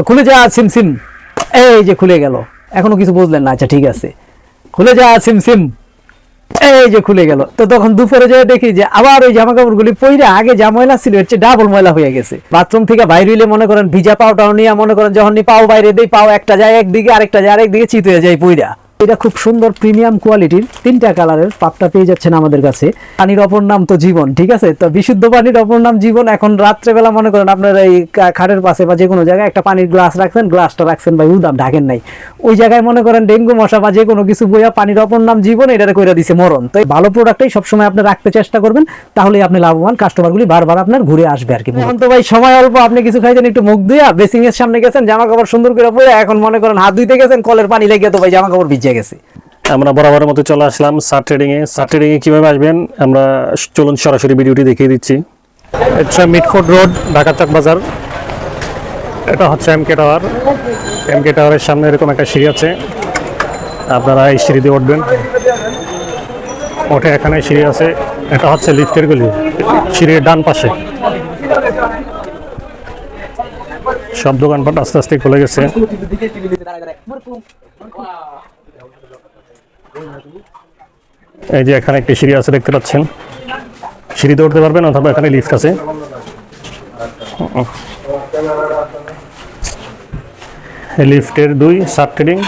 তো খুলে যা, সিম সিম। এই যে খুলে গেল। এখনও কিছু বুঝলেন না। আচ্ছা ঠিক আছে। খুলে যা, সিম সিম। এই যে খুলে গেল। তো তখন দুপুরে যেয়ে দেখি যে আবার ওই জামা কাপড়গুলি পইরে আগে যা ময়লা ছিল হচ্ছে ডাবল ময়লা হয়ে গেছে। বাথরুম থেকে বাইরে হইলে মনে করেন ভিজা পাওটাও নিয়ে মনে করেন যখন নি পাও বাইরে দেই, পাও একটা যায় একদিকে, আরেকটা যায় আরেকদিকে, চিত হয়ে যায় পইরা। এটা খুব সুন্দর প্রিমিয়াম কোয়ালিটির তিনটা কালারের পাপটা পেয়ে যাচ্ছেন আমাদের কাছে। পানির অপর নাম তো জীবন ঠিক আছে? তো বিশুদ্ধ পানির অপর নাম জীবন। এখন রাত্রেবেলা মনে করেন আপনার এই খাটের পাশে বা যে কোনো জায়গায় একটা পানির গ্লাস রাখছেন গ্লাসটা রাখছেন বা উদাম ঢাকেন নাই। ওই জায়গায় মনে করেন ডেঙ্গু মশা বা যে কোনো কিছু বইয়া পানির অপর নাম জীবন এটারে কইরা দিছে মরণ। তো ভালো প্রোডাক্টই সবসময় আপনি রাখতে চেষ্টা করবেন তাহলেই আপনি লাভবান কাস্টমারগুলি বারবার আপনার ঘুরে আসবে আর কি। এখন তো ভাই সময় অল্প আপনি কিছু খাইছেন একটু মুখ ধুইয়া বেসিং এর সামনে গেছেন জামা কাপড় সুন্দর করে পরে এখন মনে করেন হাত ধুইতে গেছেন কলের পানি লেগে তো ভাই জামা কাপড় ভিজে। গেছে। আমরা বরাবরের মতো চলে আসলাম সার ট্রেডিংয়ে। সার ট্রেডিংয়ে কীভাবে আসবেন? আমরা চলুন সরাসরি ভিডিওটি দেখিয়ে দিচ্ছি। এটা মিটফোর্ড রোড, ঢাকা চক বাজার। এটা হচ্ছে M K tower. M K টাওয়ারের সামনে এরকম একটা সিঁড়ি আছে। আপনারা এই সিঁড়ি দিয়ে উঠবেন। ওঠে এখানে সিঁড়ি আছে। এটা হচ্ছে লিফটের গলি, সিঁড়ির ডান পাশে। সব দোকানপাট আস্তে আস্তে খুলে গেছে। এই যে এখানে একটি সিঁড়ি আছে, দেখতে পাচ্ছেন। সিঁড়িতে উঠতে পারবেন অথবা এখানে লিফট আছে। লিফটের দুই সাব ট্রেডিং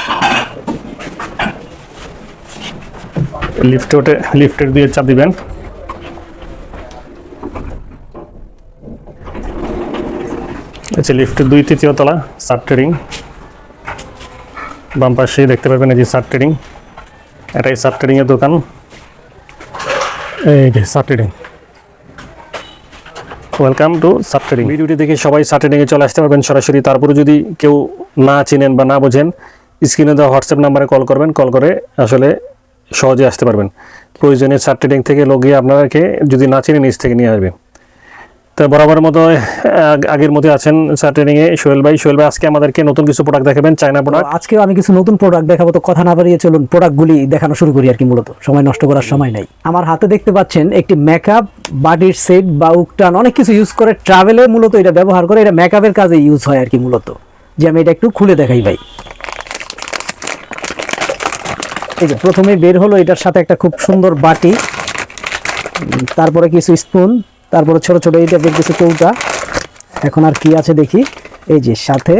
লিফটে ওঠে লিফটের দুই চাপ দিবেন। আচ্ছা লিফটের দুই, তৃতীয় তলা সাব ট্রেডিং বাম পাশে দেখতে পাবেন এই যে সাব ট্রেডিং এটাই সাব ট্রেডিং এর দোকান? এই যে Sab trading welcome to Sab trading ভিডিওটি দেখে সবাই সাব ট্রেডিংয়ে চলে আসতে পারবেন। সরাসরি তারপরে যদি কেউ না চিনেন বা না বোঝেন স্ক্রিনে দেওয়া হোয়াটসঅ্যাপ নাম্বারে কল করবেন। কল করে আসলে সহজে আসতে পারবেন। প্রয়োজনে সাব ট্রেডিং থেকে লগিয়ে আপনাকে যদি না চিনে নিজ থেকে নিয়ে আসবে তো বরাবর মতো আগের মধ্যে আছেন সার ট্রেনিংয়ে সোহেল ভাই সোহেল ভাই আজকে আমাদেরকে নতুন কিছু প্রোডাক্ট দেখাবেন চায়না প্রোডাক্ট আজকে আমি কিছু নতুন প্রোডাক্ট দেখাবো তো কথা না বাড়িয়ে চলুন প্রোডাক্টগুলি দেখানো শুরু করি আর কি মূলত। সময় নষ্ট করার সময় নাই। আমার হাতে দেখতে পাচ্ছেন একটি মেকআপ বাডির সেট বা উকটান অনেক কিছু ইউজ করে ট্রাভেলে মূলত এটা ব্যবহার করে এটা মেকআপের কাজে ইউজ হয় আর কি মূলত। যে আমি এটা একটু খুলে দেখাই ভাই। এই যে প্রথমে বের হলো এটার সাথে একটা খুব সুন্দর বাটি তারপরে কিছু স্পুন তারপরে ছোট ছোট টাইপের কিছু কৌটা। এখন আর কি আছে দেখি? এই যে সাথে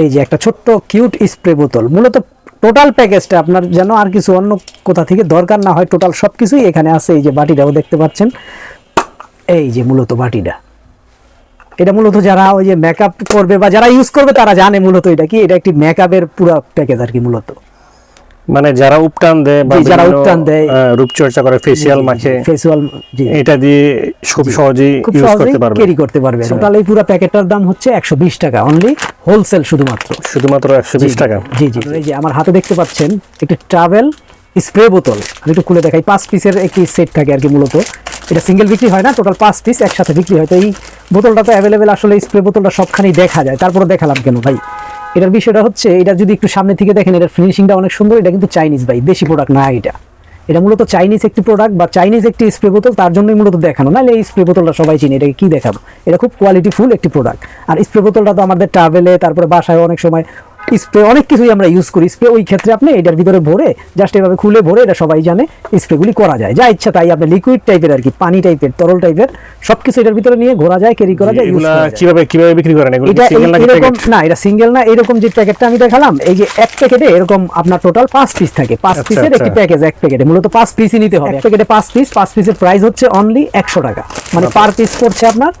এই যে একটা ছোট্ট কিউট স্প্রে বোতল। মূলত টোটাল প্যাকেজটা আপনার যেন আর কিছু অন্য কোথা থেকে দরকার না হয়, টোটাল সব কিছুই এখানে আছে। এই যে বাটিটাও দেখতে পাচ্ছেন। এই যে মূলত বাটিটা। এটা মূলত যারা ওই যে মেকআপ করবে বা যারা ইউজ করবে তারা জানে মূলত এটা কি? এটা একটি মেকআপের পুরো প্যাকেজ আর কি মূলত। মানে যারা উপটান দেয় বা যারা উপটান দেয়। রূপচর্চা করে ফেসিয়াল মাখে ফেসুয়াল জি। এটা দিয়ে খুব সহজেই ইউজ করতে পারবে। ক্যারি করতে পারবে। টোটাল এই পুরো প্যাকেটটার দাম হচ্ছে একশো বিশ টাকা অনলি হোলসেল শুধুমাত্র। শুধুমাত্র একশো বিশ টাকা। জি জি এই যে আমার হাতে দেখতে পাচ্ছেন একটা ট্রাভেল স্প্রে বোতল। আমি একটু খুলে দেখাই পাঁচ পিসের একটি সেট থাকে আর কি মূলত। এটা সিঙ্গেল বিক্রি হয় না টোটাল পাঁচ পিস একসাথে বিক্রি হয়। তো এই বোতলটা তো অ্যাভেলেবেল আসলে স্প্রে বোতলটা সবখানেই দেখা যায়। তারপরে দেখালাম কেন ভাই? এটার বিষয়টা হচ্ছে, এটা যদি একটু সামনে থেকে দেখেন, এটার ফিনিশিংটা অনেক সুন্দর, এটা কিন্তু চাইনিজ ভাই, দেশি প্রোডাক্ট না এটা। এটা মূলত চাইনিজ একটি প্রোডাক্ট বা চাইনিজ একটি স্প্রে বোতল তার জন্যই মূলত দেখানো। নাহলে এই স্প্রে বোতলটা সবাই চিনি, এটাকে কী দেখাবো? এটা খুব কোয়ালিটিফুল একটি প্রোডাক্ট আর স্প্রে বোতলটা তো আমাদের ট্রাভেলে তারপরে বাসায় অনেক সময় স্প্রে অনেক কিছুই আমরা ইউজ করি। স্প্রে ওই ক্ষেত্রে আপনি এটার ভিতরে ভরে জাস্ট এভাবে খুলে ভরে এটা সবাই জানে স্প্রেগুলি করা যায়। যা ইচ্ছা তাই আপনি লিকুইড টাইপের আর কি পানি টাইপের তরল টাইপের সবকিছু এটার ভিতরে নিয়ে ঘোরা যায় ক্যারি করা যায়। কীভাবে কীভাবে বিক্রি করেন? এটা এরকম না এটা সিঙ্গেল না এরকম যে প্যাকেটটা আমি দেখালাম এই যে এক প্যাকেটে এরকম আপনার টোটাল পাঁচ পিস থাকে। পাঁচ আচ্ছা, পিসের একটি আচ্ছা। প্যাকেজ এক প্যাকেটে মূলত পাঁচ পিসই নিতে হবে। এক প্যাকেটে পাঁচ পিস পাঁচ পিসের প্রাইস হচ্ছে অনলি একশো টাকা। মানে পার পিস পড়ছে আপনার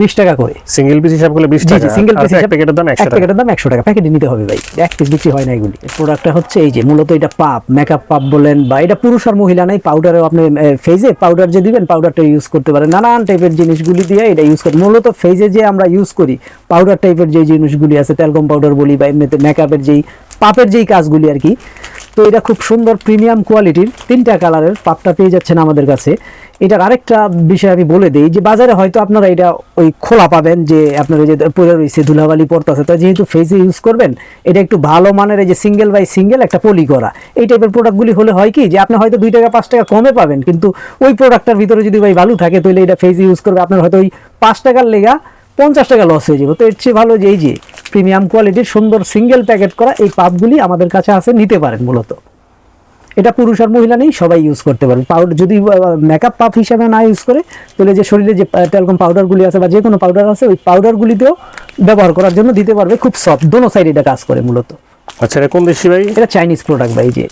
বিশ টাকা করে। সিঙ্গেল পিস হিসাব করলে বিশ জি টাকা সিঙ্গেল পিস এক প্যাকেটের দাম একশো এক টাকা। প্যাকেটের দাম একশো টাকা। প্যাকেটে নিতে হবে ভাই। এক পিস বিক্রি হয় না এগুলি। প্রোডাক্টটা হচ্ছে এই যে মূলত এটা পাপ মেকআপ পাপ বলেন বা এটা পুরুষ আর মহিলা নাই পাউডারও আপনি ফেজে পাউডার যে দিবেন পাউডারটা ইউজ করতে পারেন। নানান টাইপের জিনিসগুলি দিয়ে এটা ইউজ করি মূলত ফেজে যে আমরা ইউজ করি পাউডার টাইপের যে জিনিসগুলি আছে তেলকম পাউডার বলি বা এমনিতে মেকআপের যেই পাপের যেই কাজগুলি আর কি তো এটা খুব সুন্দর প্রিমিয়াম কোয়ালিটির তিনটা কালারের পাপটা পেয়ে যাচ্ছেন আমাদের কাছে। এটার আরেকটা বিষয় আমি বলে দিই, যে বাজারে হয়তো আপনারা এটা ওই খোলা পাবেন, যে আপনার ওই যে পরে রয়েছে ধুলাবালি পড়তেছে তো যেহেতু ফেসে ইউজ করবেন, এটা একটু ভালো মানের এই যে সিঙ্গেল বাই সিঙ্গেল একটা পলি করা। এই টাইপের প্রোডাক্টগুলি হলে হয় কি, যে আপনি হয়তো দুই টাকা, পাঁচ টাকা কমে পাবেন, কিন্তু ওই প্রোডাক্টটার ভিতরে যদি ভাই ভালো থাকে, তাহলে এটা ফেসে ইউজ করবে। আপনার হয়তো ওই পাঁচ টাকার লেগা পঞ্চাশ টাকা লস হয়ে যাবে। তো এর চেয়ে ভালো যে এই যে প্রিমিয়াম কোয়ালিটির সুন্দর সিঙ্গেল প্যাকেট করা এই পাপগুলি আমাদের কাছে আছে নিতে পারেন মূলত। এটা পুরুষ আর মহিলা নেই সবাই ইউজ করতে পারবে। পাউডার যদি মেকআপ পাপ হিসাবে না ইউজ করে তাহলে যে শরীরে যে টেলকম পাউডারগুলি আছে বা যে কোনো পাউডার আছে ওই পাউডারগুলিতেও ব্যবহার করার জন্য দিতে পারবে। খুব সফট দোনো সাইড এটা কাজ করে মূলত। আচ্ছা এটা কোন দেশি ভাই? এটা চাইনিজ প্রোডাক্ট ভাই যে।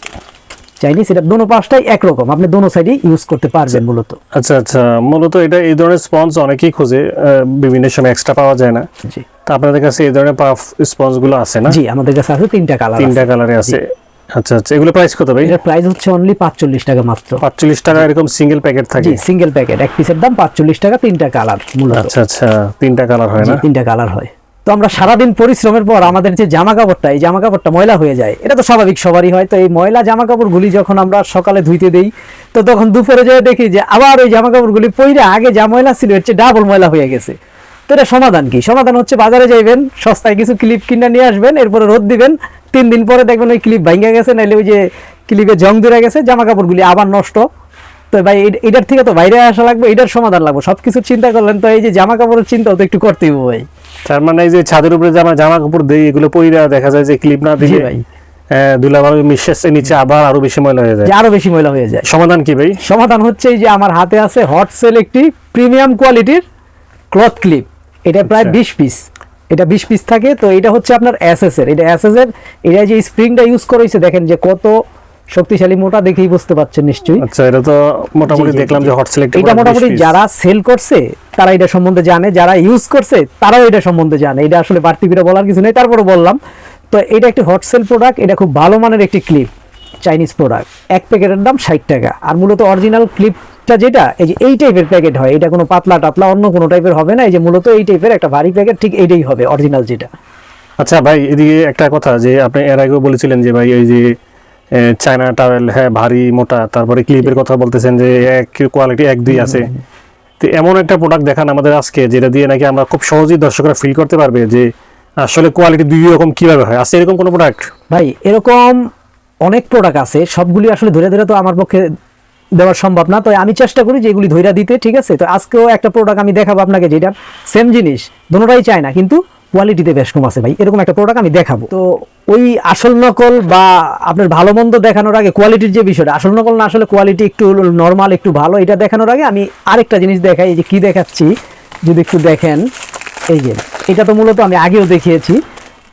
চাইনিজ এটা দোনো পাশটাই একরকম। আপনি দোনো সাইডে ইউজ করতে পারবেন মূলত। আচ্ছা আচ্ছা। মূলত এটা এই ধরনের স্পঞ্জ অনেকেই খোঁজে বিভিন্ন সময় এক্সট্রা পাওয়া যায় না। জি। তা আপনাদের কাছে এই ধরনের পাফ স্পঞ্জগুলো আছে না? জি আমাদের কাছে আছে তিনটা কালার তিনটা কালারে আছে। আচ্ছা আচ্ছা। এগুলো প্রাইস কত ভাই? এটার প্রাইস হচ্ছে অনলি পাঁচচল্লিশ টাকা মাত্র। পাঁচচল্লিশ টাকা এরকম সিঙ্গেল প্যাকেট থাকে। জি সিঙ্গেল প্যাকেট এক পিসের দাম পাঁচচল্লিশ টাকা তিনটা কালার মূলত। আচ্ছা আচ্ছা। তিনটা কালার হয় না? তিনটা কালার হয়। তো আমরা সারাদিন পরিশ্রমের পর আমাদের যে জামা কাপড়টা এই জামা কাপড়টা ময়লা হয়ে যায়। এটা তো স্বাভাবিক, সবারই হয়। তো এই ময়লা জামা কাপড়গুলি যখন আমরা সকালে ধুইতে দেই, তো তখন দুপুরে যেয়ে দেখি যে আবার ওই জামা কাপড়গুলি পইরে আগে যা ময়লা ছিল হচ্ছে ডাবল ময়লা হয়ে গেছে। তো এটা সমাধান কি? সমাধান হচ্ছে বাজারে যাইবেন, সস্তায় কিছু ক্লিপ কিনে নিয়ে আসবেন, এরপরে রোদ দিবেন, তিন দিন পরে দেখবেন ওই ক্লিপ ভাঙ্গা গেছে নাহলে ওই যে ক্লিপে জং ধরে গেছে জামা কাপড়গুলি আবার নষ্ট। তো ভাই এটার থেকে তো বাইরে আসা লাগবে এটার সমাধান লাগবে। সবকিছু চিন্তা করলেন তো এই যে জামা কাপড়ের চিন্তাও তো একটু করতেই হবে ভাই। তার মানে এই যে ছাদের উপরে যে আমরা জামা কাপড় দিই এগুলো পইরা দেখা যায় যে ক্লিপ না দিলে ভাই। দুলাবার মিশের নিচে আবার আরও বেশি ময়লা হয়ে যায়। আরও বেশি ময়লা হয়ে যায়। সমাধান কি ভাই? সমাধান হচ্ছে এই যে আমার হাতে আছে হট সেল একটি প্রিমিয়াম কোয়ালিটির ক্লথ ক্লিপ এটা প্রায় আচ্ছা। বিশ পিস এটা বিশ পিস থাকে তো এটা হচ্ছে আপনার এসএস এর এটা এসএস এর এটা যে স্প্রিংটা ইউজ দেখেন যে কত শক্তিশালী মোটা দেখেই বুঝতে পারছেন নিশ্চয়ই। আচ্ছা এটা তো মোটামুটি দেখলাম যে হট সিলেক্ট এটা মোটামুটি যারা সেল করছে তারা এটা সম্বন্ধে জানে যারা ইউজ করছে তারাও এটা সম্বন্ধে জানে। এটা আসলে বাড়তি করে বলার কিছু নেই তারপরে বললাম। তো এটা একটি হট সেল প্রোডাক্ট এটা খুব ভালো মানের একটি ক্লিপ চাইনিজ প্রোডাক্ট এক প্যাকেটের দাম ষাট টাকা। আর মূলত অরিজিনাল ক্লিপটা যেটা এই যে এই টাইপের প্যাকেট হয় এটা কোনো পাতলা টাতলা অন্য কোনো টাইপের হবে না এই যে মূলত এই টাইপের একটা ভারী প্যাকেট ঠিক এইটাই হবে অরিজিনাল যেটা। আচ্ছা ভাই এদিকে একটা কথা যে আপনি এর আগেও বলেছিলেন যে ভাই ওই যে চায়না টাওয়েল হ্যাঁ ভারী মোটা তারপরে ক্লিপের কথা বলতেছেন যে এক কোয়ালিটি এক দুই আছে। তো এমন একটা প্রোডাক্ট দেখান আমাদের আজকে যেটা দিয়ে নাকি আমরা খুব সহজেই দর্শকরা ফিল করতে পারবে যে আসলে কোয়ালিটি দুই রকম কীভাবে হয়। আছে এরকম কোনো প্রোডাক্ট ভাই এরকম অনেক প্রোডাক্ট আছে সবগুলি আসলে ধরে ধরে তো আমার পক্ষে দেওয়া সম্ভব না। তো আমি চেষ্টা করি যে এগুলি ধৈরা দিতে ঠিক আছে? তো আজকেও একটা প্রোডাক্ট আমি দেখাবো আপনাকে যেটা সেম জিনিস দুটোটাই চাই না কিন্তু কোয়ালিটিতে বেশ কম আছে ভাই। এরকম একটা প্রোডাক্ট আমি দেখাবো। তো ওই আসল নকল বা আপনার ভালো মন্দ দেখানোর আগে কোয়ালিটির যে বিষয়টা আসল নকল না আসলে কোয়ালিটি একটু নর্মাল একটু ভালো এটা দেখানোর আগে আমি আরেকটা জিনিস দেখাই এই যে কি দেখাচ্ছি যদি একটু দেখেন এই যে এটা তো মূলত আমি আগেও দেখিয়েছি।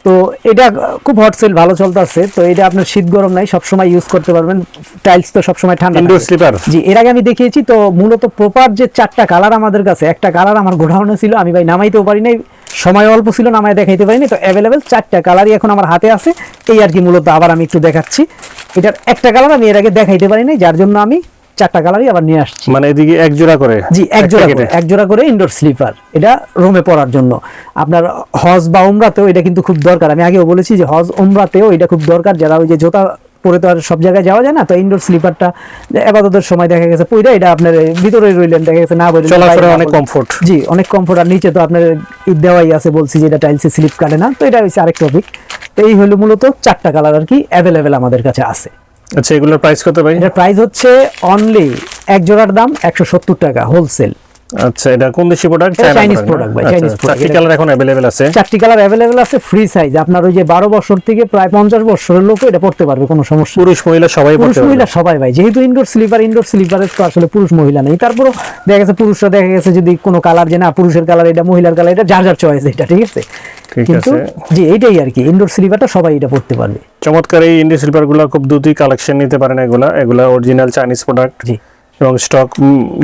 তো এটা খুব হট সেল ভালো চলতেছে। তো এটা আপনার শীত গরম নাই সবসময় ইউজ করতে পারবেন। টাইলস তো সবসময় ঠান্ডা ইনডোর। স্লিপার জি এর আগে আমি দেখিয়েছি তো মূলত প্রপার যে চারটা কালার আমাদের কাছে একটা কালার আমার গোডাউনে ছিল আমি ভাই নামাইতেও পারি নাই। সময় অল্প ছিল না আমায় দেখাইতে পারিনি তো অ্যাভেলেবেল চারটা কালারই এখন আমার হাতে আছে। এই আর কি মূলত আবার আমি একটু দেখাচ্ছি। এটার একটা কালার আমি এর আগে দেখাইতে পারিনি যার জন্য আমি চারটা কালারই আবার নিয়ে আসছি। মানে এদিকে এক জোড়া করে? জি এক জোড়া করে এক জোড়া করে ইনডোর স্লিপার এটা রুমে পরার জন্য। আপনার হজ বা উমরাতেও এটা কিন্তু খুব দরকার। আমি আগেও বলেছি যে হজ উমরাতেও এটা খুব দরকার। যারা ওই যে জুতা পরে তো আর সব জায়গায় যাওয়া যায় না তো ইনডোর স্লিপারটা আপাততের সময় দেখা গেছে। পইরা এটা আপনার ভিতরে রইলেন দেখা গেছে না বলে চলাফেরা অনেক কমফোর্ট জি অনেক কমফোর্ট আর নিচে তো আপনার ঈদ দেওয়াই আছে বলছি যে এটা টাইলসে স্লিপ কাটে না। তো এটা হচ্ছে আরেক টপিক তো এই হলো মূলত চারটা কালার আর কি অ্যাভেলেবেল আমাদের কাছে আছে। আচ্ছা এগুলোর প্রাইস কত ভাই? এটার প্রাইস হচ্ছে অনলি এক জোড়ার দাম একশো সত্তর টাকা হোলসেল আচ্ছা এটা কোন দেশি প্রোডাক্ট Chinese product ভাই, Chinese product। চারটি কালার এখন অ্যাভেলেবেল আছে? চারটি কালার অ্যাভেলেবেল আছে ফ্রি সাইজ আপনার ওই যে বারো বছর থেকে প্রায় পঞ্চাশ বছরের লোক এটা পড়তে পারবে কোনো সমস্যা পুরুষ মহিলা সবাই পড়তে মহিলা সবাই ভাই। যেহেতু ইনডোর স্লিপার ইনডোর তো আসলে পুরুষ মহিলা নেই। তারপরও দেখা গেছে পুরুষরা দেখা গেছে যদি কোনো কালার যে না পুরুষের কালার এটা মহিলার কালার এটা যার যার চয়েস এটা ঠিক আছে? ঠিক কিন্তু জি এইটাই আর কি ইনডোর স্লিপারটা সবাই এটা পড়তে পারবে। চমৎকার এই ইন্ডি সিলভারগুলো খুব দ্রুতই কালেকশন নিতে পারেন এগুলা এগুলা অরিজিনাল চাইনিজ প্রোডাক্ট জি। এবং স্টক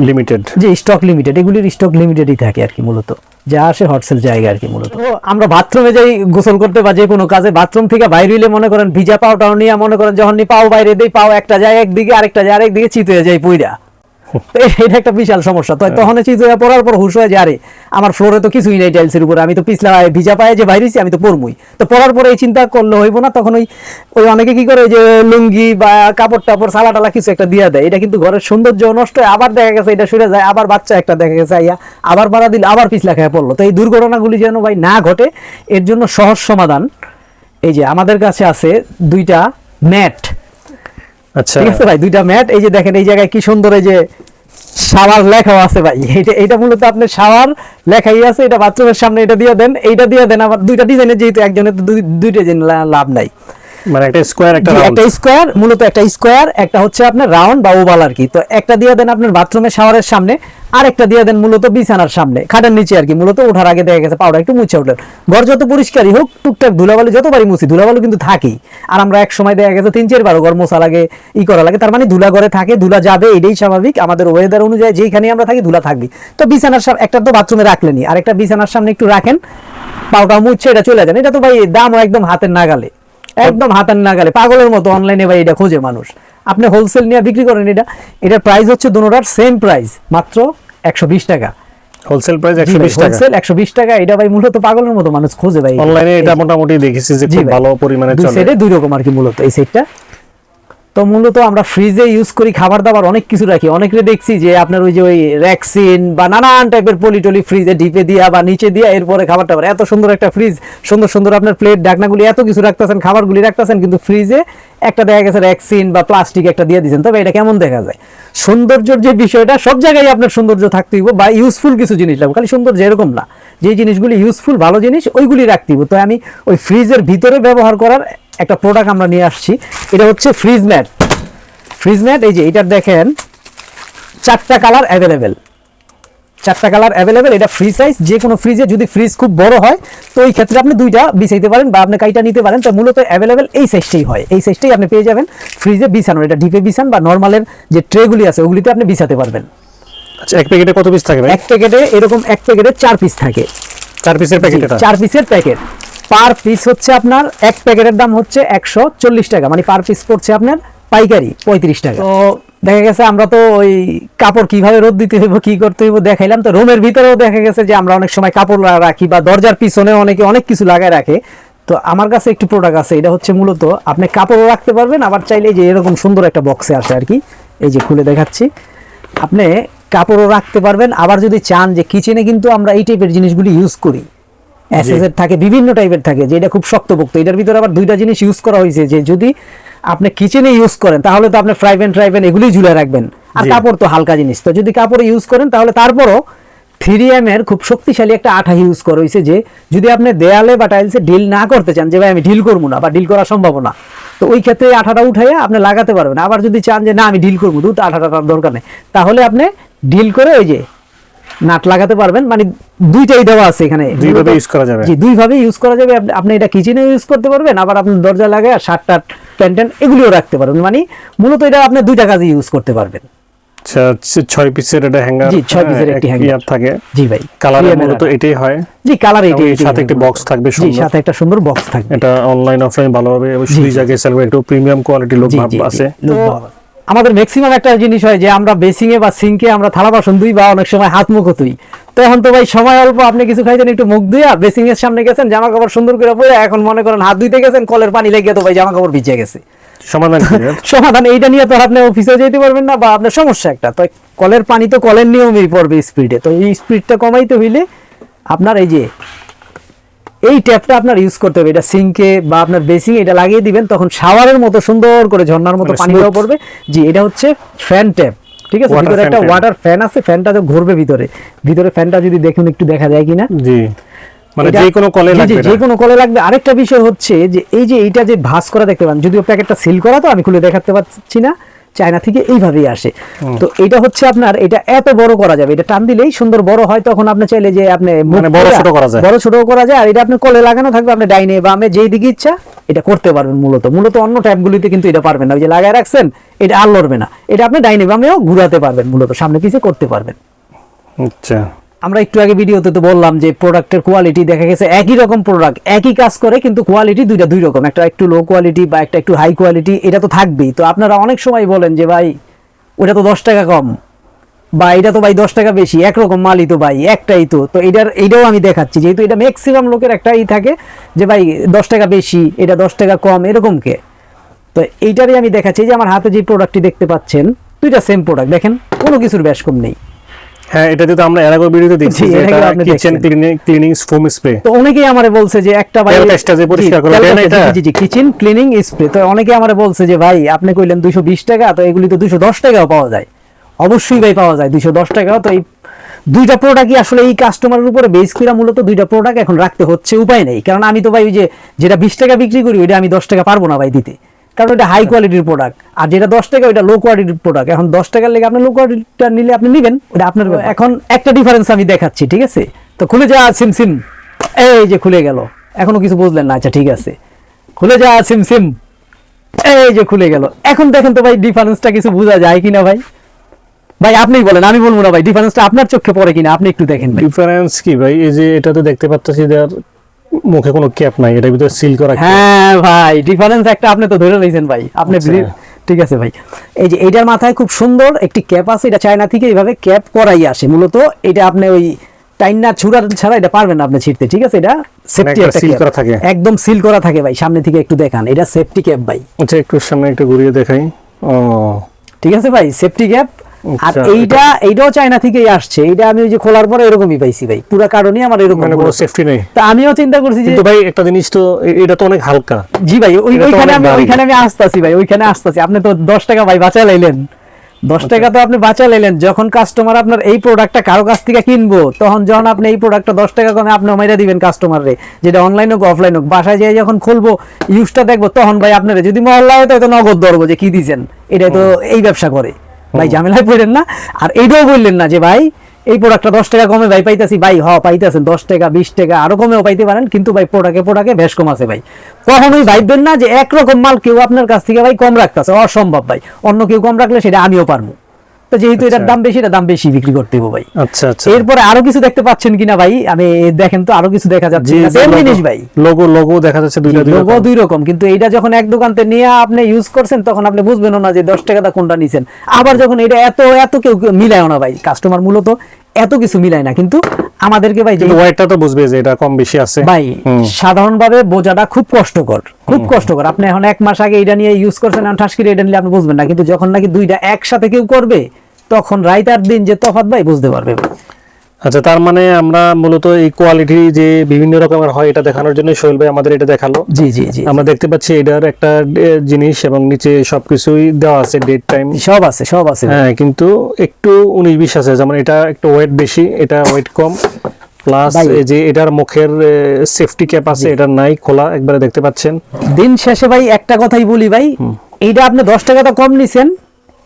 লিমিটেড যে স্টক লিমিটেড এগুলির স্টক লিমিটেডই থাকে আর কি মূলত। যা আসে হটসেল জায়গা আর কি মূলত। আমরা বাথরুমে যাই গোসল করতে বা যে কোনো কাজে বাথরুম থেকে বাইরে হইলে মনে করেন ভিজা পাওটাও নিয়ে মনে করেন যখন নি পাও বাইরে দেই পাও একটা যায় একদিকে আরেকটা যায় আরেকদিকে চিত হয়ে যায় পুইরা। এটা একটা বিশাল সমস্যা। তো তখন চিত হয়ে পড়ার পর হুশ হয়ে যায় আরে আমার ফ্লোরে তো কিছুই নেই টাইলসের উপরে আমি তো পিছলা ভিজা পায়ে যে বাইরেছি আমি তো পড়মুই। তো পড়ার পরে এই চিন্তা করলে হইব না তখন ওই ওই অনেকে কি করে ওই যে লুঙ্গি বা কাপড় টাপড় সালা টালা কিছু একটা দিয়ে দেয়। এটা কিন্তু ঘরের সৌন্দর্য নষ্ট হয় আবার দেখা গেছে এটা সরে যায় আবার বাচ্চা একটা দেখা গেছে আইয়া আবার বাড়া দিল আবার পিছলা খেয়ে পড়ল। তো এই দুর্ঘটনাগুলি যেন ভাই না ঘটে এর জন্য সহজ সমাধান এই যে আমাদের কাছে আছে দুইটা ম্যাট। আচ্ছা। ঠিক আছে ভাই দুইটা ম্যাট এই যে দেখেন এই জায়গায় কি সুন্দর এই যে শাওয়ার লেখাও আছে ভাই। এটা এটা মূলত আপনার শাওয়ার লেখাই আছে এটা বাথরুমের সামনে এটা দিয়ে দেন এইটা দিয়ে দেন আবার দুইটা ডিজাইনের যেহেতু একজনের তো দুই- দুইটা ডিজাইন লাভ নাই। মানে একটা স্কোয়ার একটা একটা স্কোয়ার মূলত একটা স্কোয়ার একটা হচ্ছে আপনার রাউন্ড বা ওভাল আর কি। তো একটা দিয়ে দেন আপনার বাথরুমের শাওয়ারের সামনে আর একটা দিয়ে দেন মূলত বিছানার সামনে। খাটের নিচে আর কি, মূলত ওঠার আগে দেখা গেছে পাউডার একটু মুছে উঠলেন। ঘর যত পরিষ্কারই হোক, টুকটাক ধুলাবালি যতবারই মুছি ধুলাবালি কিন্তু থাকেই। আর আমরা এক সময় দেখা গেছে তিন চারবারও ঘর মোছা লাগে, ই করা লাগে, তার মানে ধুলা ঘরে থাকে, ধুলা যাবে, এটাই স্বাভাবিক। আমাদের ওয়েদার অনুযায়ী যেখানে আমরা থাকি ধুলা থাকবে তো বিছানার সামনে একটা তো বাথরুমে রাখলেনি আর একটা বিছানার সামনে একটু রাখেন পাউডার মুছছে এটা চলে যান। এটা তো ভাই দাম একদম হাতের নাগালে, একদম হাতার নাগালে। পাগলের মতো অনলাইনে ভাই এটা খোঁজে মানুষ। আপনি হোলসেল নিয়ে বিক্রি করেন এটা এটার প্রাইস হচ্ছে দুনোটার সেম প্রাইস মাত্র একশো বিশ টাকা। হোলসেল প্রাইস একশো বিশ টাকা। হোলসেল একশো বিশ টাকা এটা ভাই মূলত পাগলের মতো মানুষ খোঁজে ভাই। অনলাইনে এটা মোটামুটি দেখেছি যে খুব ভালো পরিমাণে দুই চলে। সাইডে দুই রকম আর কি মূলত এই সেটটা তো মূলত আমরা ফ্রিজে ইউজ করি, খাবার দাবার অনেক কিছু রাখি। অনেকে দেখছি যে আপনার ওই যে ওই র্যাক্সিন বা নানান টাইপের পলিটলি ফ্রিজে ঢিপে দিয়া বা নিচে দিয়া এরপরে খাবার টাবার এত সুন্দর একটা ফ্রিজ সুন্দর সুন্দর আপনার প্লেট ঢাকনাগুলি এত কিছু রাখতেছেন, খাবারগুলি রাখতেছেন, কিন্তু ফ্রিজে একটা দেখা গেছে র্যাক্সিন বা প্লাস্টিক একটা দিয়ে দিয়েছেন তবে এটা কেমন দেখা যায়? সৌন্দর্যের যে বিষয়টা, সব জায়গায় আপনার সৌন্দর্য থাকতে হইব বা ইউজফুল কিছু জিনিস লাগবে। খালি সৌন্দর্য এরকম না। যে জিনিসগুলি ইউজফুল ভালো জিনিস, ওইগুলি রাখতে হইব। তো আমি ওই ফ্রিজের ভিতরে ব্যবহার করার একটা প্রোডাক্ট আমরা নিয়ে আসছি। এটা হচ্ছে ফ্রিজ ম্যাট ফ্রিজ ম্যাট এই যে এটার দেখেন চারটা কালার অ্যাভেলেবেল চারটা কালার অ্যাভেলেবেল এটা ফ্রি সাইজ যে কোনো ফ্রিজে যদি ফ্রিজ খুব বড় হয় তো এই ক্ষেত্রে আপনি দুইটা বিছাইতে পারেন বা আপনি কাইটা নিতে পারেন তো মূলত অ্যাভেলেবেল এই সাইজটাই হয়। এই সাইজটাই আপনি পেয়ে যাবেন ফ্রিজে বিছানোর এটা ডিপে বিছান বা নর্মালের যে ট্রেগুলি আছে ওগুলিতে আপনি বিছাতে পারবেন। আচ্ছা এক প্যাকেটে কত পিস থাকে এক প্যাকেটে এরকম এক প্যাকেটে চার পিস থাকে। চার পিসের প্যাকেট চার পিসের প্যাকেট পার পিস হচ্ছে আপনার এক প্যাকেটের দাম হচ্ছে একশো চল্লিশ টাকা। মানে পার পিস পড়ছে আপনার পাইকারি পঁয়ত্রিশ টাকা। তো দেখা গেছে আমরা তো ওই কাপড় কীভাবে রোদ দিতে হইব কি করতে হইব দেখাইলাম। তো রুমের ভিতরেও দেখা গেছে যে আমরা অনেক সময় কাপড় রাখি বা দরজার পিছনে অনেকে অনেক কিছু লাগায় রাখে। তো আমার কাছে একটু প্রোডাক্ট আছে এটা হচ্ছে মূলত আপনি কাপড়ও রাখতে পারবেন আবার চাইলে যে এরকম সুন্দর একটা বক্সে আসে আর কি এই যে খুলে দেখাচ্ছি। আপনি কাপড়ও রাখতে পারবেন আবার যদি চান যে কিচেনে কিন্তু আমরা এই টাইপের জিনিসগুলি ইউজ করি। এসএসএর থাকে বিভিন্ন টাইপের থাকে যে এটা খুব শক্তপোক্ত। এটার ভিতরে আবার দুইটা জিনিস ইউজ করা হয়েছে যে যদি আপনি কিচেনে ইউজ করেন তাহলে তো আপনি ফ্রাই প্যান ট্রাই প্যান এগুলোই ঝুলে রাখবেন। আর কাপড় তো হালকা জিনিস। তো যদি কাপড় ইউজ করেন তাহলে তারপরও থ্রি এম এর খুব শক্তিশালী একটা আঠা ইউজ করা হয়েছে যে যদি আপনি দেয়ালে বা টাইলসে ডিল না করতে চান যে ভাই আমি ডিল করব না বা ডিল করা সম্ভব না তো ওই ক্ষেত্রে আঠাটা উঠাইয়া আপনি লাগাতে পারবেন। আবার যদি চান যে না আমি ডিল করব তো আঠাটা দরকার নেই। তাহলে আপনি ডিল করে ওই যে নাট লাগাতে পারবেন। মানে দুইটাই দেওয়া আছে এখানে। দুইভাবে ইউজ করা যাবে। জি দুইভাবে ইউজ করা যাবে। আপনি- এটা কিচেনে ইউজ করতে পারবেন আবার আপনি দরজা লাগায় শার্ট টাট প্যান্ট ট্যান্ট এগুলিও রাখতে পারবেন। মানে মূলত এটা আপনি দুইটা কাজে ইউজ করতে পারবেন। আচ্ছা ছয় পিসের এটা হ্যাঙ্গার জি, ছয় পিসের একটি hanger। থাকে। জি ভাই কালারের মূলত এটাই হয়। জি কালার এবং এটি এর সাথে একটি বক্স থাকবে জি সুন্দর। সাথে একটা সুন্দর বক্স থাকবে। এটা অনলাইন অফলাইন ভালোভাবে জি, দুই জায়গায় সেল একটু প্রিমিয়াম কোয়ালিটি লোক ভাব আছে। জি, লোক ভালো। আমাদের ম্যাক্সিমাম একটা জিনিস হয় যে আমরা বেসিংয়ে বা সিঙ্কে আমরা থালা বাসন ধুই বা অনেক সময় হাত মুখ ধুই। তো এখন তো ভাই সময় অল্প আপনি কিছু খাইছেন একটু মুখ ধুইয়া বেসিং এর সামনে গেছেন জামা কাপড় সুন্দর করে পরে এখন মনে করেন হাত ধুইতে গেছেন কলের পানি লেগে তো ভাই জামা কাপড় ভিজে গেছে। সমাধান সমাধান এইটা নিয়ে তো আর আপনি অফিসে যেতে পারবেন না বা আপনার সমস্যা একটা। তো কলের পানি তো কলের নিয়মেই পড়বে স্পিডে তো এই স্পিডটা কমাইতে হইলে আপনার এই যে এই ট্যাপটা আপনার ইউজ করতে হবে। এটা সিঙ্কে বা আপনার বেসিং এটা লাগিয়ে দিবেন তখন শাওয়ারের মতো সুন্দর করে ঝর্ণার মতো মানে পানি দেওয়া পড়বে। জি এটা হচ্ছে ফ্যান ট্যাপ ঠিক আছে? ভিতরে একটা ওয়াটার ফ্যান আছে ফ্যানটা তো ঘুরবে ভিতরে। ভিতরে ফ্যানটা যদি দেখুন একটু দেখা যায় কিনা। জি। মানে যে কোনো কলে লাগবে যে এটা। কোনো কলে লাগবে। আরেকটা বিষয় হচ্ছে যে এই যে এইটা যে ভাঁজ করা দেখতে পান যদিও প্যাকেটটা সিল করা তো আমি খুলে দেখাতে পারছি না। চায়না থেকে এইভাবেই আসে। তো এটা হচ্ছে আপনার এটা এত বড় করা যাবে। এটা টান দিলেই সুন্দর বড় হয় তখন আপনি চাইলে যে আপনি মানে বড় ছোট করা যায়। বড় ছোট করা যায় আর এটা আপনি কলে লাগানো থাকবে আপনি ডাইনে বা আমি যেই দিকে ইচ্ছা এটা করতে পারবেন মূলত। মূলত অন্য ট্যাপগুলিতে কিন্তু এটা পারবেন না। ওই যে লাগায় রাখছেন এটা আর লড়বে না। এটা আপনি ডাইনে বামেও ঘুরাতে পারবেন মূলত সামনে কিছু করতে পারবেন। আচ্ছা। আমরা একটু আগে ভিডিওতে তো বললাম যে প্রোডাক্টের কোয়ালিটি দেখা গেছে একই রকম প্রোডাক্ট একই কাজ করে, কিন্তু কোয়ালিটি দুইটা দুই রকম। একটা একটু লো কোয়ালিটি বা একটা একটু হাই কোয়ালিটি এটা তো থাকবেই। তো আপনারা অনেক সময় বলেন যে, ভাই, ওটা তো দশ টাকা কম বা এটা তো ভাই দশ টাকা বেশি, একরকম মালই তো ভাই, একটাই তো। তো এটার এইটাও আমি দেখাচ্ছি, যেহেতু এটা ম্যাক্সিমাম লোকের একটাই থাকে যে, ভাই, দশ টাকা বেশি, এটা দশ টাকা কম, এরকম কে? তো এইটারই আমি দেখাচ্ছি যে আমার হাতে যে প্রোডাক্টটি দেখতে পাচ্ছেন, দুইটা সেম প্রোডাক্ট দেখেন, কোনো কিছুর ব্যাস কম নেই। হ্যাঁ এটা তো আমরা এর আগের ভিডিওতে দেখছি যে এটা আপনি kitchen cleaning cleaning foam spray তো অনেকেই আমারে বলছে যে একটা ভাই যে পরিষ্কার করে, তাই না এটা? জি জি কিচেন ক্লিনিং স্প্রে তো অনেকে আমারে বলছে যে ভাই আপনি কইলেন 220 টাকা তো এগুলি তো 210 টাকাও পাওয়া যায়। অবশ্যই ভাই পাওয়া যায় দুইশো দশ টাকা। তো এই দুইটা প্রোডাক্টই আসলে এই কাস্টমারের উপরে বেস করে মূলত দুইটা প্রোডাক্ট এখন রাখতে হচ্ছে উপায় নেই। কারণ আমি তো ভাই ওই যে যেটা বিশ টাকা বিক্রি করি ওইটা আমি দশ টাকা পারব না ভাই দিতে। কারণ ওটা হাই কোয়ালিটির প্রোডাক্ট আর যেটা দশ টাকা ওইটা লো কোয়ালিটির প্রোডাক্ট এখন দশ টাকার লেগে আপনি লো কোয়ালিটিটা নিলে আপনি নেবেন ওটা আপনার এখন একটা ডিফারেন্স আমি দেখাচ্ছি ঠিক আছে? তো খুলে যা সিম সিম। এই যে খুলে গেল। এখনও কিছু বুঝলেন না আচ্ছা ঠিক আছে। খুলে যা সিম সিম। এই যে খুলে গেল। এখন দেখেন তো ভাই ডিফারেন্সটা কিছু বোঝা যায় কিনা ভাই? ভাই আপনি বলেন আমি বলব না ভাই ডিফারেন্সটা আপনার চোখে পড়ে কিনা আপনি একটু দেখেন ভাই। ডিফারেন্স কি ভাই? এই যে এটা তো দেখতে পাচ্ছি মুখে কোনো ক্যাপ নাই এটার ভিতরে সিল করা হ্যাঁ ভাই ডিফারেন্স একটা আপনি তো ধরে নিয়েছেন ভাই। আপনি আচ্ছা। ঠিক আছে ভাই। এই যে এইটার মাথায় খুব সুন্দর একটি ক্যাপ আছে এটা চায়না থেকে এইভাবে ক্যাপ করাই আসে। মূলত এটা আপনি ওই টাইনা ছুরার ছাড়া এটা পারবেন না আপনি ছিটতে ঠিক আছে? এটা সেফটি একটা একটা seal করা থাকে। একদম সিল করা থাকে ভাই সামনে থেকে একটু দেখান। এটা সেফটি ক্যাপ ভাই। আচ্ছা একটু সামনে একটু ঘুরিয়ে দেখাই। ও। ঠিক আছে ভাই সেফটি ক্যাপ আর আচ্ছা, এইটা এইটাও চায়না থেকেই আসছে। এইটা আমি ওই যে খোলার পরে এরকমই পাইছি ভাই। পুরো কারণই আমার এরকম মানে কোনো সেফটি নেই। তা আমিও চিন্তা করছি যে ভাই একটা জিনিস তো এটা তো অনেক হালকা। জি ভাই ওই ওইখানে আমি ওইখানে আমি আসতাছি ভাই ওইখানে আসতাছি। আপনি তো দশ টাকা ভাই বাঁচা লাইলেন। দশ আচ্ছা। টাকা তো আপনি বাঁচা লাইলেন। যখন কাস্টমার আপনার এই প্রোডাক্টটা কারও কাছ থেকে কিনবো তখন যখন আপনি এই প্রোডাক্টটা দশ টাকা কমে আপনি মাইরা দিবেন কাস্টমারে যেটা অনলাইন হোক অফলাইন হোক। বাসায় যেয়ে যখন খুলবো ইউজটা দেখব তখন ভাই আপনারা যদি মহল্লা হয় তো হয়তো নগদ ধরবো যে কি দিছেন। এটাই তো এই ব্যবসা করে। ভাই ঝামেলায় পড়েন না। আর এইটাও বললেন না যে ভাই এই প্রোডাক্টটা দশ টাকা কমে ভাই পাইতেছি। ভাই হ পাইতেছেন। দশ টাকা বিশ টাকা আরও কমেও পাইতে পারেন। কিন্তু ভাই প্রোডাক্টে প্রোডাক্টে বেশ কম আছে ভাই। কখনোই ভাববেন না যে একরকম মাল কেউ আপনার কাছ থেকে ভাই কম রাখতেছে। অসম্ভব ভাই। অন্য কেউ কম রাখলে সেটা আমিও পারব। তো যেহেতু এটার দাম বেশি এটা দাম বেশি বিক্রি করতে হবে ভাই। আচ্ছা আচ্ছা। এরপরে আরও কিছু দেখতে পাচ্ছেন কিনা ভাই? আমি দেখেন তো আরও কিছু দেখা যাচ্ছে। সেম জিনিস ভাই। লোগো লোগো দেখা যাচ্ছে দুইটা দুই লোগো রকম। দুই রকম কিন্তু এটা যখন এক দোকান থেকে নিয়ে আপনি ইউজ করছেন তখন আপনি বুঝবেন না যে দশ টাকাটা কোনটা নিছেন। আবার যখন এটা এত এত কেউ মিলায় না ভাই কাস্টমার মূলত এত কিছু মিলায় না কিন্তু আমাদেরকে ভাই কিন্তু ওয়েটটা তো বুঝবে যে এটা কম বেশি আছে ভাই। সাধারণভাবে বোঝাটা খুব কষ্টকর খুব কষ্টকর আপনি এখন এক মাস আগে এটা নিয়ে ইউজ করছেন এখন ঠাস করে এটা নিলে আপনি বুঝবেন না কিন্তু যখন নাকি দুইটা একসাথে কেউ করবে তখন রাইতার দিন যে তফাৎ ভাই বুঝতে পারবে। আচ্ছা তার মানে আমরা মূলত এই কোয়ালিটি যে বিভিন্ন রকমের হয় এটা দেখানোর জন্য সোহেল ভাই আমাদের এটা দেখাল। জি জি জি আমরা দেখতে পাচ্ছি এটার একটা জিনিস এবং নিচে সবকিছুই দেওয়া আছে ডেট টাইম সব আছে সব আছে। হ্যাঁ কিন্তু একটু উনিশ বিশ আছে যেমন এটা একটু ওয়েট বেশি এটা ওয়েট কম। প্লাস এই যে এটার মুখের সেফটি ক্যাপ আছে এটা নাই খোলা একবারে দেখতে পাচ্ছেন। দিন শেষে ভাই একটা কথাই বলি ভাই এইটা আপনি দশ টাকা তো কম নিছেন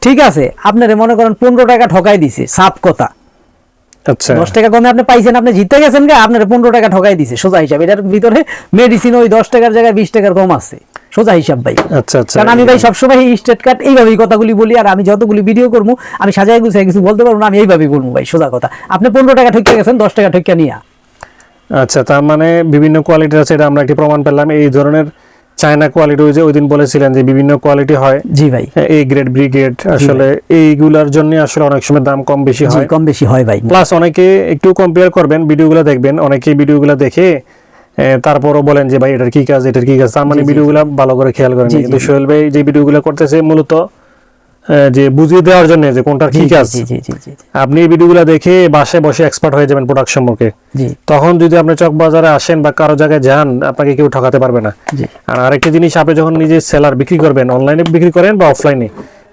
ঠিক আছে আপনারে মনে করেন পনেরো টাকা ঠকাই দিছে সাপ কথা। দশ টাকা কমে আপনি পাইছেন আপনি জিতে গেছেন গা আপনার পনেরো টাকা ঠকাই দিছে সোজা হিসাব। এটার ভিতরে মেডিসিন ওই দশ টাকার জায়গায় বিশ টাকার কম আছে সোজা হিসাব ভাই। আচ্ছা আচ্ছা। কারণ আমি ভাই সবসময় স্টেট কার্ড এইভাবেই কথাগুলি বলি আর আমি যতগুলি ভিডিও করব আমি সাজাই গুছাই কিছু বলতে পারব না আমি এইভাবেই বলব ভাই সোজা কথা। আপনি পনেরো টাকা ঠকিয়ে গেছেন দশ টাকা ঠকিয়ে নিয়ে। আচ্ছা তার মানে বিভিন্ন কোয়ালিটির আছে এটা আমরা একটি প্রমাণ পেলাম। এই ধরনের চায়না কোয়ালিটি ওই যে ওই দিন বলেছিলেন যে বিভিন্ন কোয়ালিটি হয়। জি ভাই। এ গ্রেড বি গ্রেড আসলে এইগুলার জন্য আসলে অনেক সময় দাম কম বেশি হয়। কম বেশি হয় ভাই। প্লাস অনেকে একটু কম্পেয়ার করবেন ভিডিওগুলো দেখবেন অনেকে ভিডিওগুলো দেখে তারপরও বলেন যে ভাই এটার কি কাজ এটার কি কাজ? তার মানে ভিডিওগুলো ভালো করে খেয়াল করেন কিন্তু। সোহেল ভাই যে ভিডিওগুলো করতেছে মূলত যে বুঝিয়ে দেওয়ার জন্য যে কোনটার কি জি, কাজ জি জি জি জি। আপনি এই ভিডিওগুলো দেখে বাসে বসে এক্সপার্ট হয়ে যাবেন প্রোডাক্ট সম্পর্কে। তখন যদি আপনি চক বাজারে আসেন বা কারও জায়গায় যান আপনাকে কেউ ঠকাতে পারবে না। আর আরেকটা জিনিস আপনি যখন নিজে সেলার বিক্রি করবেন অনলাইনে বিক্রি করেন বা অফলাইনে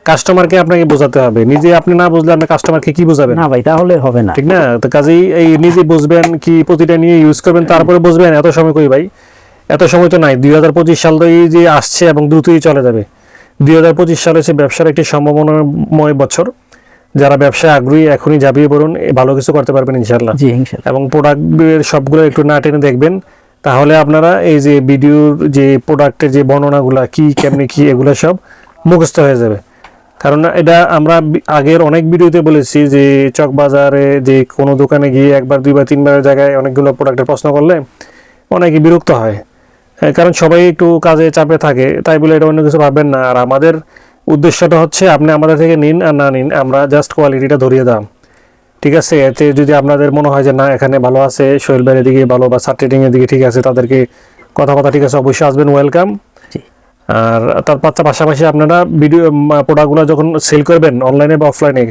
কাস্টমারকে আপনাকে বোঝাতে হবে। নিজে আপনি না বুঝলে আপনি কাস্টমারকে কি বোঝাবেন? না ভাই তাহলে হবে না। ঠিক না? তো কাজেই এই নিজে বুঝবেন কি প্রতিটা নিয়ে ইউজ করবেন তারপরে বুঝবেন এত সময় কই ভাই? এত সময় তো নাই দুই হাজার পঁচিশ সাল তো এই যে আসছে এবং দ্রুতই চলে যাবে। দুই হাজার পঁচিশ সাল হচ্ছে ব্যবসার একটি সম্ভাবনাময় বছর। যারা ব্যবসায় আগ্রহী এখনই ঝাঁপিয়ে পড়ুন এ ভালো কিছু করতে পারবেন ইনশাল্লাহ জি ইনশাল্লাহ এবং প্রোডাক্টের সবগুলো একটু না টেনে দেখবেন তাহলে আপনারা এই যে ভিডিওর যে প্রোডাক্টের যে বর্ণনাগুলা কি কেমনি কি এগুলো সব মুখস্থ হয়ে যাবে। কারণ এটা আমরা আগের অনেক ভিডিওতে বলেছি যে চক বাজারে যে কোনো দোকানে গিয়ে একবার দুইবার তিনবার জায়গায় অনেকগুলো প্রোডাক্টের প্রশ্ন করলে অনেকে বিরক্ত হ্যাঁ, কারণ সবাই একটু কাজে চাপে থাকে তাই বলে এটা অন্য কিছু ভাববেন না। আর আমাদের উদ্দেশ্যটা হচ্ছে আপনি আমাদের থেকে নিন আর না নিন আমরা জাস্ট কোয়ালিটিটা ধরিয়ে দাম। ঠিক আছে? এতে যদি আপনাদের মনে হয় যে না এখানে ভালো আছে শৈল বাইরের দিকে ভালো বা সার্টিটিং এর দিকে ঠিক আছে তাদেরকে কথা কথা ঠিক আছে অবশ্যই আসবেন ওয়েলকাম আর তার পাশাপাশি আপনারা ভিডিও প্রোডাক্টগুলো যখন সেল করবেন অনলাইনে বা অফলাইনে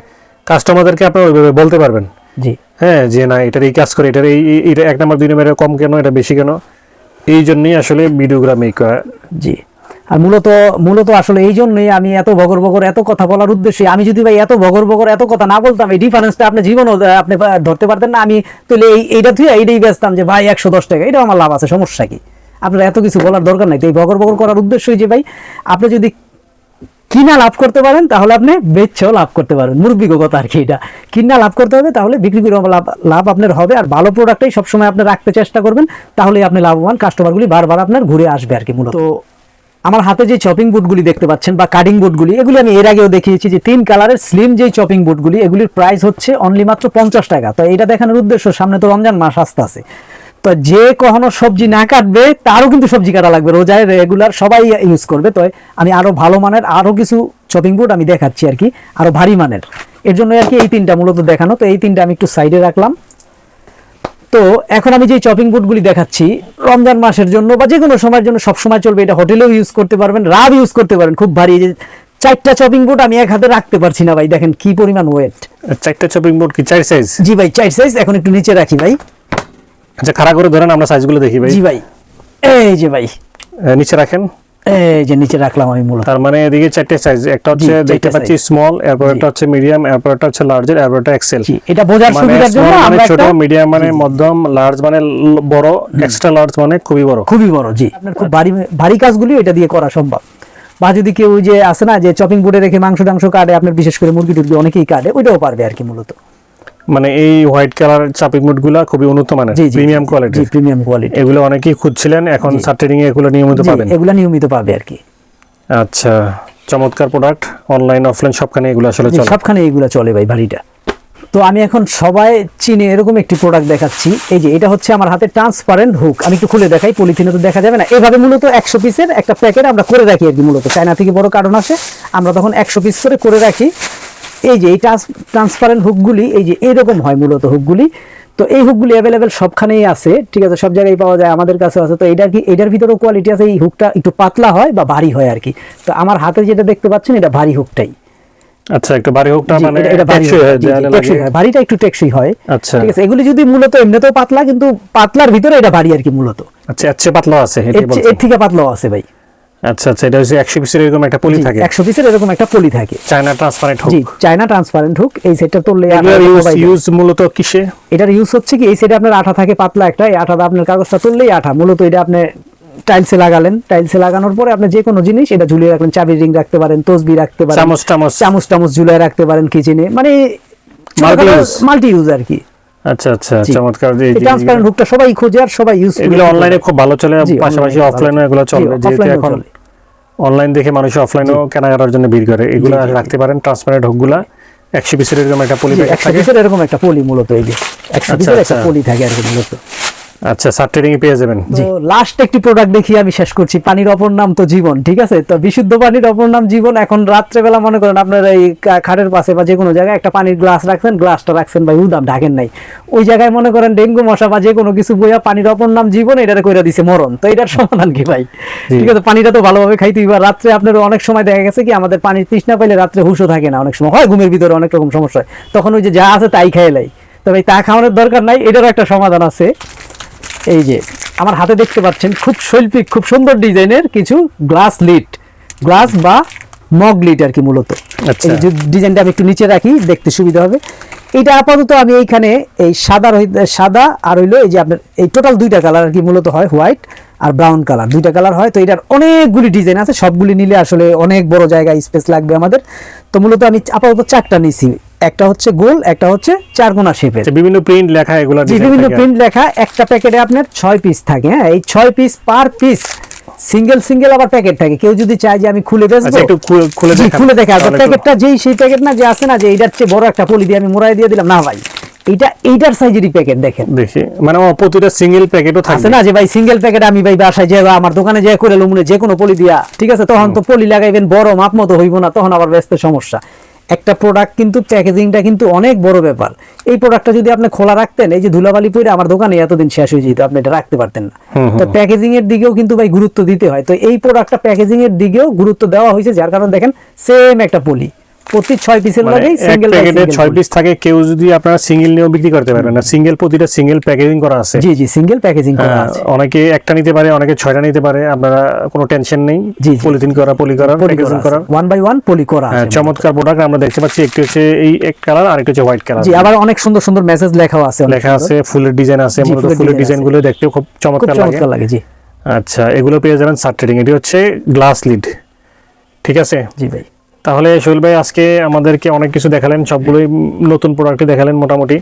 কাস্টমারদেরকে আপনারা ওইভাবে বলতে পারবেন। জি। হ্যাঁ যে না এটার এই কাজ করে এটার এই এই- এটা এক নম্বর দুই নাম্বার কম কেন এটা বেশি কেন? এই জন্যই আসলে ভিডিওগ্রাম এই করা। জি। আর মূলত মূলত আসলে এই জন্যই আমি এত ভগর ভগর এত কথা বলার উদ্দেশ্যে, আমি যদি ভাই এত ভগর ভগর এত কথা না বলতাম, এই ডিফারেন্সটা আপনি জীবনও আপনি ধরতে পারতেন না। আমি তাহলে এই, এইটা তুই এইটাই বেচতাম যে, ভাই, একশো দশ টাকা এটা আমার লাভ আছে, সমস্যা কি? আপনার এত কিছু বলার দরকার নাই। তো এই ভগর ভগর করার উদ্দেশ্যই যে, ভাই, আপনি যদি কিনা লাভ করতে পারেন তাহলে আপনি বেচছেও লাভ করতে পারবেন মুরব্বিক কথা আর কি এটা। কিনা লাভ করতে হবে তাহলে বিক্রি করে লাভ লাভ আপনার হবে। আর ভালো প্রোডাক্টটাই সবসময় আপনি রাখতে চেষ্টা করবেন তাহলেই আপনি লাভবান। কাস্টমারগুলি বারবার আপনার ঘুরে আসবে আর কি মূলত। তো আমার হাতে যে চপিং বোর্ডগুলি দেখতে পাচ্ছেন বা কাটিং বোর্ডগুলি এগুলি আমি এর আগেও দেখিয়েছি যে তিন কালারের স্লিম যে চপিং বোর্ডগুলি এগুলির প্রাইস হচ্ছে অনলি মাত্র পঞ্চাশ টাকা। তো এটা দেখানোর উদ্দেশ্য সামনে তো রমজান মাস আসতে আছে তো যে কখনো সবজি না কাটবে তারও কিন্তু সবজি কাটা লাগবে। রোজায় রেগুলার সবাই ইউজ করবে। তো আমি আরও ভালো মানের আরও কিছু চপিং বোর্ড আমি দেখাচ্ছি আর কি আরও ভারী মানের। এর জন্য আর কি এই তিনটা মূলত দেখানো। তো এই তিনটা আমি একটু সাইডে রাখলাম। তো এখন আমি যে চপিং বোর্ডগুলি দেখাচ্ছি রমজান মাসের জন্য বা যে কোনো সময়ের জন্য সব সময় চলবে এটা হোটেলেও ইউজ করতে পারবেন রাব ইউজ করতে পারেন খুব ভারী যে চারটা চপিং বোর্ড আমি এক হাতে রাখতে পারছি না ভাই দেখেন কি পরিমাণ ওয়েট চারটা চপিং বোর্ড কি? চার সাইজ জি ভাই চার সাইজ এখন একটু নিচে রাখি ভাই। আচ্ছা খাড়া করে ধরেন আমরা সাইজগুলো দেখি ভাই। জি ভাই। এই যে ভাই। নিচে রাখেন। এই যে নিচে রাখলাম আমি মূলত। তার মানে এদিকে চারটে সাইজ একটা হচ্ছে দেখতে পাচ্ছি স্মল এরপর একটা হচ্ছে মিডিয়াম এরপর একটা হচ্ছে লার্জের এরপর একটা এক্সেল জি এটা বোঝার মানে সুবিধার জন্য মানে আমরা ছোট মিডিয়াম মানে মধ্যম লার্জ মানে বড় এক্সট্রা লার্জ মানে খুবই বড়। খুবই বড় জি। আপনার খুব ভারী ভারী কাজগুলি এটা দিয়ে করা সম্ভব। বা যদি কেউ যে আছে না যে চপিং বোর্ডে রেখে মাংস টাংস কাটে আপনার বিশেষ করে মুরগি টুরগি অনেকেই কাটে ওইটাও পারবে আর কি মূলত। মানে এই হোয়াইট কালার চাপিং মুডগুলা খুবই উন্নত মানের প্রিমিয়াম কোয়ালিটি প্রিমিয়াম কোয়ালিটি এগুলো অনেকেই খুঁজছিলেন এখন সার্টেনিং এ এগুলো নিয়মিত পাবেন। এগুলা নিয়মিত পাবে আর কি। আচ্ছা চমৎকার প্রোডাক্ট অনলাইন অফলাইন সবখানে এগুলো আসলে চলে। সবখানে এগুলা চলে ভাই ভারীটা। তো আমি এখন সবাই চিনে এরকম একটি প্রোডাক্ট দেখাচ্ছি। এই যে এটা হচ্ছে আমার হাতে ট্রান্সপারেন্ট হুক আমি একটু খুলে দেখাই পলিথিনে তো দেখা যাবে না। এভাবে মূলত একশো পিসের একটা প্যাকেট আমরা করে রাখি আর কি মূলত। চায়না থেকে বড় কারণ আসে আমরা তখন একশো পিস করে করে রাখি। এই যে এই ট্রান্সপারেন্ট হুকগুলি এই যে এইরকম হয় মূলত হুকগুলি তো এই হুকগুলি অ্যাভেলেবেল সবখানেই আছে ঠিক আছে? সব জায়গায় পাওয়া যায় আমাদের কাছে আছে। তো এটার কি এটার ভিতরেও কোয়ালিটি আছে এই হুকটা একটু পাতলা হয় বা ভারী হয় আর কি। তো আমার হাতে যেটা দেখতে পাচ্ছেন এটা ভারী হুকটাই আচ্ছা একটু বাড়ি হোকটা মানে এটা- ভারী টেকসই হয়, টেকসই ভারীটা একটু টেকসই হয়। আচ্ছা। ঠিক আছে? এগুলি যদি মূলত এমনিতেও পাতলা কিন্তু পাতলার ভিতরে এটা ভারী আর কি মূলত। আচ্ছা চেয়ে পাতলা আছে এর থেকে পাতলাও আছে ভাই। আচ্ছা আচ্ছা এটা হচ্ছে একশো পিসের এরকম একটা পলি থাকে। একশো পিসের এরকম একটা পলি থাকে। চায়না ট্রান্সপারেন্ট হোক জি চায়না ট্রান্সপারেন্ট হুক এই সেটটা তুললে এগুলোর ইউজ মূলত কিসে? এটার ইউজ হচ্ছে কি এই সাইডে আপনার আঠা থাকে পাতলা একটা এই আঠাটা আপনার কাগজটা তুললেই আঠা। মূলত এটা আপনি টাইলসে লাগালেন। টাইলসে লাগানোর পরে আপনি যে কোনো জিনিস এটা ঝুলিয়ে রাখলেন চাবি রিং রাখতে পারেন তসবি রাখতে পারেন চামচ টামচ চামচ টামচ ঝুলিয়ে রাখতে পারেন কিচেনে মানে মাল্টি ইউজ আর কি। আচ্ছা আচ্ছা চমৎকার। এই ট্রান্সপারেন্ট হুকটা সবাই খোঁজে আর সবাই ইউজ এগুলো অনলাইনে খুব ভালো চলে পাশাপাশি অফলাইনে এগুলো চলে যেহেতু এখন অনলাইন দেখে মানুষ অফলাইনেও কেনাকাটার জন্য ভিড় করে। এগুলো। রাখতে পারেন ট্রান্সপারেন্ট হুকগুলা একশো পিসের এরকম একটা পলি একশো পিসের এরকম একটা পলি মূলত এই যে। একশো আচ্ছা, পিসের একটা আচ্ছা। পলি থাকে আর কি মূলত। আচ্ছা পেয়ে যাবেন। তো লাস্ট একটি প্রোডাক্ট দেখি আমি শেষ করছি পানির অপর নাম তো জীবন ঠিক আছে? তো বিশুদ্ধ পানির অপর নাম জীবন এখন রাত্রেবেলা মনে করেন আপনার এই খাটের পাশে বা যে কোনো জায়গায় একটা পানির গ্লাস রাখছেন গ্লাসটা রাখছেন ভাই উদাম ঢাকেন নাই। ওই জায়গায় মনে করেন ডেঙ্গু মশা বা যে কোনো কিছু বইয়া পানির অপর নাম জীবন এটারে কইরা দিছে মরণ। তো এটার সমাধান কি ভাই? ঠিক আছে পানিটা তো ভালোভাবে খাইতে এবার রাত্রে আপনার অনেক সময় দেখা গেছে কি আমাদের পানির তৃষ্ণা পাইলে রাত্রে হুশও থাকে না অনেক সময়। হয় ঘুমের ভিতরে অনেক রকম সমস্যা হয়। তখন ওই যে যা আছে তাই খেয়ে লাই। তবে তা খাওয়ানোর দরকার নাই এটারও একটা সমাধান আছে। এই যে আমার হাতে দেখতে পাচ্ছেন খুব শৈল্পিক খুব সুন্দর ডিজাইনের কিছু গ্লাস লিট গ্লাস বা মগ লিট আর কি মূলত। আচ্ছা। এই যে ডিজাইনটা আমি একটু নিচে রাখি দেখতে সুবিধা হবে। এটা আপাতত আমি এইখানে এই সাদা সাদা আর হইল এই যে আপনার এই টোটাল দুইটা কালার আর কি মূলত হয় হোয়াইট আর ব্রাউন কালার দুইটা কালার হয় তো এটার অনেকগুলি ডিজাইন আছে সবগুলি নিলে আসলে অনেক বড় জায়গা স্পেস লাগবে আমাদের। তো মূলত আমি আপাতত চারটা নিছি। একটা হচ্ছে গোল একটা হচ্ছে চারকোনা শেপের। আচ্ছা, বিভিন্ন প্রিন্ট লেখা এগুলো বিভিন্ন প্রিন্ট লেখা একটা প্যাকেটে আপনার ছয় পিস থাকে হ্যাঁ? এই ছয় piece per piece single single আবার প্যাকেট থাকে। কেউ যদি চায় যে আমি খুলে আচ্ছা বেচবো একটু খুলে খুলে দেখা প্যাকেটটা যেই সেই প্যাকেট না যে আছে না যে এইটার চেয়ে বড় একটা পলি দিয়ে আমি মোড়াই দিয়ে দিলাম না ভাই। এটা এইটার সাইজেরই প্যাকেট দেখেন। দেখি মানে ও প্রতিটা সিঙ্গেল প্যাকেটও আছে না যে ভাই সিঙ্গেল প্যাকেট আমি ভাই বাসায় যে আমার দোকানে যে করে লুমনে যে কোনো পলি দিয়া ঠিক আছে? তখন তো পলি লাগাইবেন বড় মাপ মতো হইব না তখন আবার ব্যস্ত সমস্যা। একটা প্রোডাক্ট কিন্তু প্যাকেজিংটা কিন্তু অনেক বড় ব্যাপার। এই প্রোডাক্টটা যদি আপনি খোলা রাখতেন এই যে ধুলাবালি পরে আমার দোকানে এতদিন শেষ হয়ে যেত আপনি এটা রাখতে পারতেন না। তো প্যাকেজিং এর দিকেও কিন্তু ভাই গুরুত্ব দিতে হয়। তো এই প্রোডাক্টটা প্যাকেজিং এর দিকেও গুরুত্ব দেওয়া হয়েছে যার কারণে দেখেন সেম একটা পলি। প্রতি ছয় পিসের লাগেই সিঙ্গেল প্যাকেটে ছয় পিস থাকে কেউ যদি আপনারা সিঙ্গেল নিয়েও বিক্রি করতে পারবেন না। সিঙ্গেল প্রতিটা সিঙ্গেল প্যাকেজিং করা আছে। জি জি সিঙ্গেল প্যাকেজিং করা আছে। অনেকে একটা নিতে পারে অনেকে ছয়টা নিতে পারে আপনারা কোনো টেনশন নেই। জি। পলিথিন করা পলি করা প্যাকেজিং করা। ওয়ান বাই ওয়ান পলি করা হ্যাঁ, আছে। চমৎকার প্রোডাক্ট আমরা দেখতে পাচ্ছি একটি হচ্ছে এই এক কালার আর একটা হচ্ছে হোয়াইট কালার জি আবার অনেক সুন্দর সুন্দর মেসেজ লেখাও আছে লেখা আছে ফুলের ডিজাইন আছে মূলত ফুলের ফুলের ডিজাইনগুলো দেখতে খুব চমৎকার লাগে। চমৎকার লাগে জি। আচ্ছা এগুলো পেয়ে যাবেন সার ট্রেডিং এটি হচ্ছে গ্লাস লিড ঠিক আছে? জি ভাই। তাহলে সোহেল ভাই আজকে আমাদেরকে অনেক কিছু দেখালেন সবগুলোই নতুন প্রোডাক্টই দেখালেন মোটামুটি।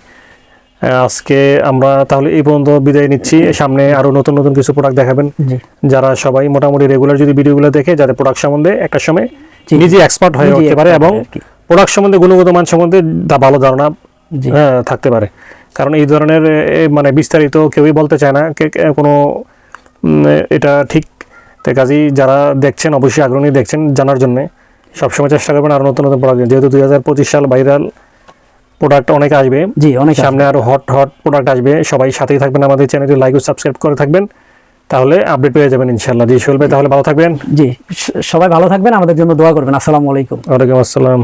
আজকে আমরা তাহলে এই পর্যন্ত বিদায় নিচ্ছি। সামনে আরও নতুন নতুন কিছু প্রোডাক্ট দেখাবেন। যারা সবাই মোটামুটি রেগুলার যদি ভিডিওগুলো দেখে যাদের প্রোডাক্ট সম্বন্ধে একটা সময়। নিজে এক্সপার্ট হয়ে উঠতে পারে এবং। প্রোডাক্ট সম্বন্ধে গুণগত মান সম্বন্ধে ভালো ধারণা হ্যাঁ, থাকতে পারে। কারণ এই ধরনের মানে বিস্তারিত কেউই বলতে চায় না কোনো এটা ঠিক। তো কাজেই যারা দেখছেন অবশ্যই আগ্রহী দেখছেন জানার জন্য। সবসময় চেষ্টা করবেন আরও নতুন নতুন প্রোডাক্ট যেহেতু দুই হাজার পঁচিশ সাল ভাইরাল প্রোডাক্ট অনেক আসবে। জি অনেক সামনে আরও হট হট প্রোডাক্ট আসবে। সবাই সাথেই থাকবেন আমাদের চ্যানেলটি লাইক ও সাবস্ক্রাইব করে থাকবেন। তাহলে আপডেট পেয়ে যাবেন ইনশাল্লাহ জি শুনবে তাহলে ভালো থাকবেন। জি সবাই ভালো থাকবেন। আমাদের জন্য দোয়া করবেন। আসসালামু আলাইকুম। ওয়ালাইকুম আসসালাম।